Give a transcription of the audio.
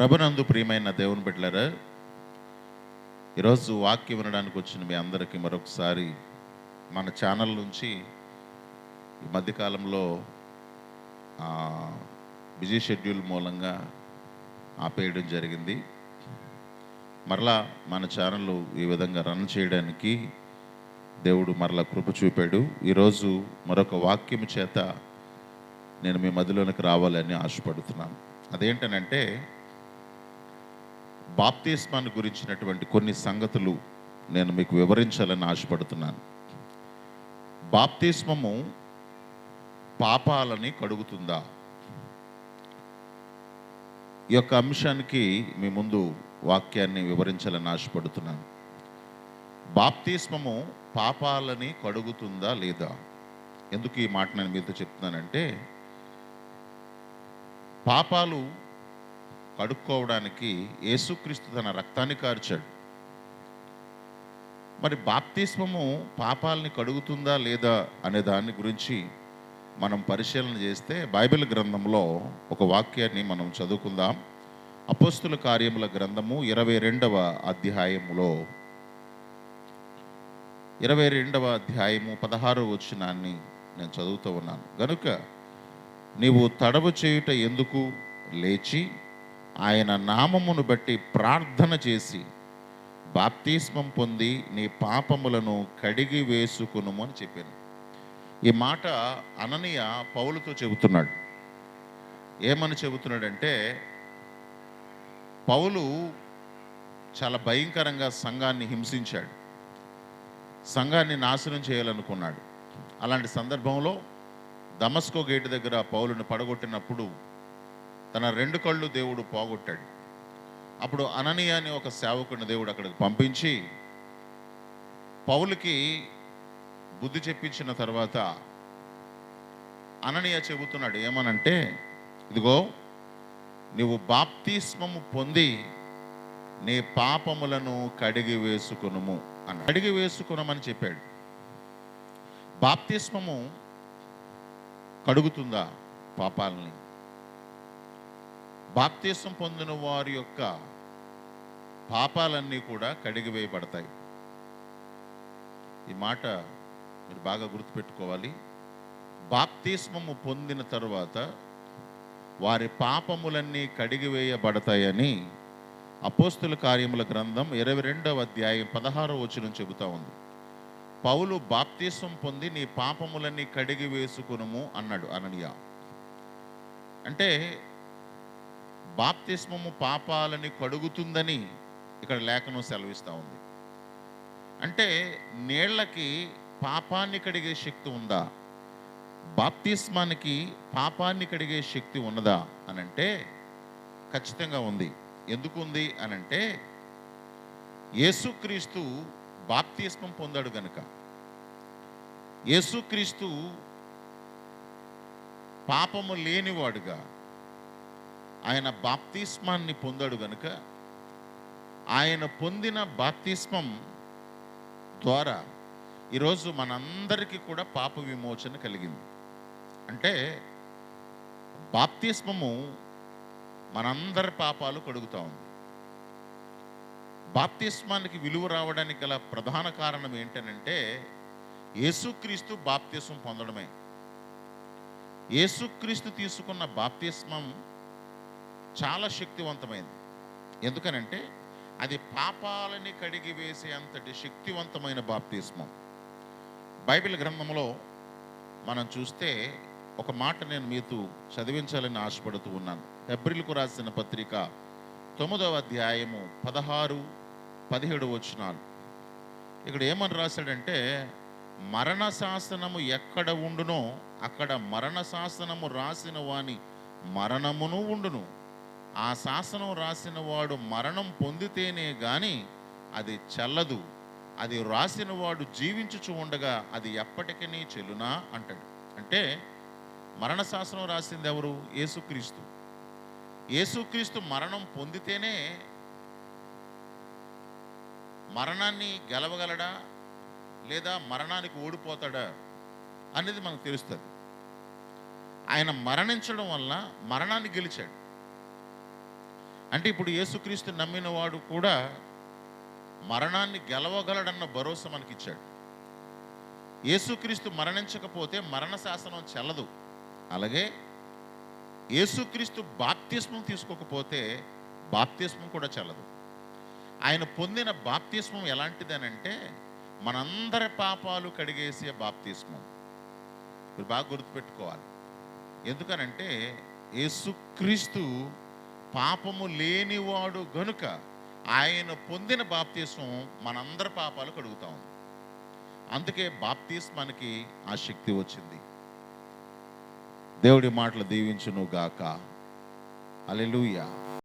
ప్రభునందు ప్రియమైన దేవుని బిడ్డలారా ఈరోజు వాక్యం వినడానికి వచ్చిన మీ అందరికీ మరొకసారి మన ఛానల్ నుంచి ఈ మధ్యకాలంలో బిజీ షెడ్యూల్ మూలంగా ఆపేయడం జరిగింది. మరలా మన ఛానల్ ఈ విధంగా రన్ చేయడానికి దేవుడు మరలా కృప చూపాడు. ఈరోజు మరొక వాక్యం చేత నేను మీ మధ్యలోనికి రావాలని ఆశపడుతున్నాను. అదేంటనంటే బాప్తిస్మాన్ని గురించినటువంటి కొన్ని సంగతులు నేను మీకు వివరించాలని ఆశపడుతున్నాను. బాప్తిస్మము పాపాలని కడుగుతుందా? ఈ యొక్క అంశానికి మీ ముందు వాక్యాన్ని వివరించాలని ఆశపడుతున్నాను. బాప్తిస్మము పాపాలని కడుగుతుందా లేదా? ఎందుకు ఈ మాట నేను మీతో చెప్తున్నానంటే పాపాలు కడుక్కోవడానికి యేసుక్రీస్తు తన రక్తాన్ని కార్చాడు. మరి బాప్తిస్మము పాపాలని కడుగుతుందా లేదా అనే దాని గురించి మనం పరిశీలన చేస్తే బైబిల్ గ్రంథంలో ఒక వాక్యాన్ని మనం చదువుకుందాం. అపోస్తుల కార్యముల గ్రంథము ఇరవై రెండవ అధ్యాయములో. ఇరవై రెండవ అధ్యాయము పదహారవ వచనాన్ని నేను చదువుతూ ఉన్నాను. గనుక నీవు తడవ చేయుట ఎందుకు లేచి ఆయన నామమును బట్టి ప్రార్థన చేసి బాప్తిస్మం పొంది నీ పాపములను కడిగి వేసుకును అని చెప్పాను. ఈ మాట అననీయ పౌలుతో చెబుతున్నాడు. ఏమని చెబుతున్నాడంటే పౌలు చాలా భయంకరంగా సంఘాన్ని హింసించాడు. సంఘాన్ని నాశనం చేయాలనుకున్నాడు. అలాంటి సందర్భంలో దమస్కో గేటు దగ్గర పౌలుని పడగొట్టినప్పుడు తన రెండు కళ్ళు దేవుడు పోగొట్టాడు. అప్పుడు అననీయ అని ఒక సేవకుడిని దేవుడు అక్కడికి పంపించి పౌలుకి బుద్ధి చెప్పించిన తర్వాత అననీయ చెబుతున్నాడు ఏమనంటే ఇదిగో నీవు బాప్తిస్మము పొంది నీ పాపములను కడిగి వేసుకునుము అని కడిగి వేసుకునమని చెప్పాడు. బాప్తిస్మము కడుగుతుందా పాపాలని? బాప్తీసం పొందిన వారి యొక్క పాపాలన్నీ కూడా కడిగివేయబడతాయి. ఈ మాట మీరు బాగా గుర్తుపెట్టుకోవాలి. బాప్తిస్మము పొందిన తరువాత వారి పాపములన్నీ కడిగివేయబడతాయని అపోస్తుల కార్యముల గ్రంథం ఇరవై రెండవ అధ్యాయం పదహారవ వచనం చెబుతా ఉంది. పౌలు బాప్తిస్మం పొంది నీ పాపములన్నీ కడిగి వేసుకునుము అన్నాడు అననియా. అంటే బాప్తిస్మము పాపాలని కడుగుతుందని ఇక్కడ లేఖనం సెలవిస్తూ ఉంది. అంటే నీళ్ళకి పాపాన్ని కడిగే శక్తి ఉందా? బాప్తిస్మానికి పాపాన్ని కడిగే శక్తి ఉన్నదా? అని అంటే ఖచ్చితంగా ఉంది. ఎందుకు ఉంది? అని అంటే యేసుక్రీస్తు బాప్తిస్మం పొందాడు గనుక. యేసుక్రీస్తు పాపము లేనివాడుగా ఆయన బాప్తిస్మాన్ని పొందాడు గనుక ఆయన పొందిన బాప్తిస్మం ద్వారా ఈరోజు మనందరికీ కూడా పాప విమోచన కలిగింది. అంటే బాప్తిస్మము మనందరి పాపాలు కడుగుతూ ఉంది. బాప్తిస్మానికి విలువ రావడానికి గల ప్రధాన కారణం ఏంటనంటే యేసుక్రీస్తు బాప్తిస్మం పొందడమే. యేసుక్రీస్తు తీసుకున్న బాప్తిస్మం చాలా శక్తివంతమైంది. ఎందుకనంటే అది పాపాలని కడిగి వేసే అంతటి శక్తివంతమైన బాప్తిస్మం. బైబిల్ గ్రంథంలో మనం చూస్తే ఒక మాట నేను మీతో చదివించాలని ఆశపడుతూ ఉన్నాను. ఏప్రిల్కు రాసిన పత్రిక తొమ్మిదవ అధ్యాయము పదహారు పదిహేడు వచనాలు. ఇక్కడ ఏమని రాశాడంటే మరణ శాసనము ఎక్కడ ఉండునో అక్కడ మరణ శాసనము రాసిన వాని మరణమును ఉండును. ఆ శాసనం రాసిన వాడు మరణం పొందితేనే కానీ అది చల్లదు. అది రాసిన వాడు జీవించుచు ఉండగా అది ఎప్పటికీ చెల్లునా అంటాడు. అంటే మరణ శాసనం రాసింది ఎవరు? యేసుక్రీస్తు. యేసుక్రీస్తు మరణం పొందితేనే మరణాన్ని గెలవగలడా? లేదా మరణానికి ఓడిపోతాడా? అనేది మనకు తెలుస్తుంది. ఆయన మరణించడం వల్ల మరణాన్ని గెలిచాడు. అంటే ఇప్పుడు యేసుక్రీస్తు నమ్మిన వాడు కూడా మరణాన్ని గెలవగలడన్న భరోసా మనకిచ్చాడు. యేసుక్రీస్తు మరణించకపోతే మరణ శాసనం చెల్లదు. అలాగే యేసుక్రీస్తు బాప్తిస్మం తీసుకోకపోతే బాప్తిస్మం కూడా చెల్లదు. ఆయన పొందిన బాప్తిస్మం ఎలాంటిదనంటే మనందరి పాపాలు కడిగేసే బాప్తిస్మం. మీరు బాగా గుర్తుపెట్టుకోవాలి. ఎందుకనంటే యేసుక్రీస్తు పాపము లేనివాడు గనుక ఆయన పొందిన బాప్తీసం మనందరి పాపాలు కడుగుతా ఉంది. అందుకే బాప్తిస్మానికి ఆ శక్తి వచ్చింది. దేవుడి మాటలు దీవించును గాక అలెలుయా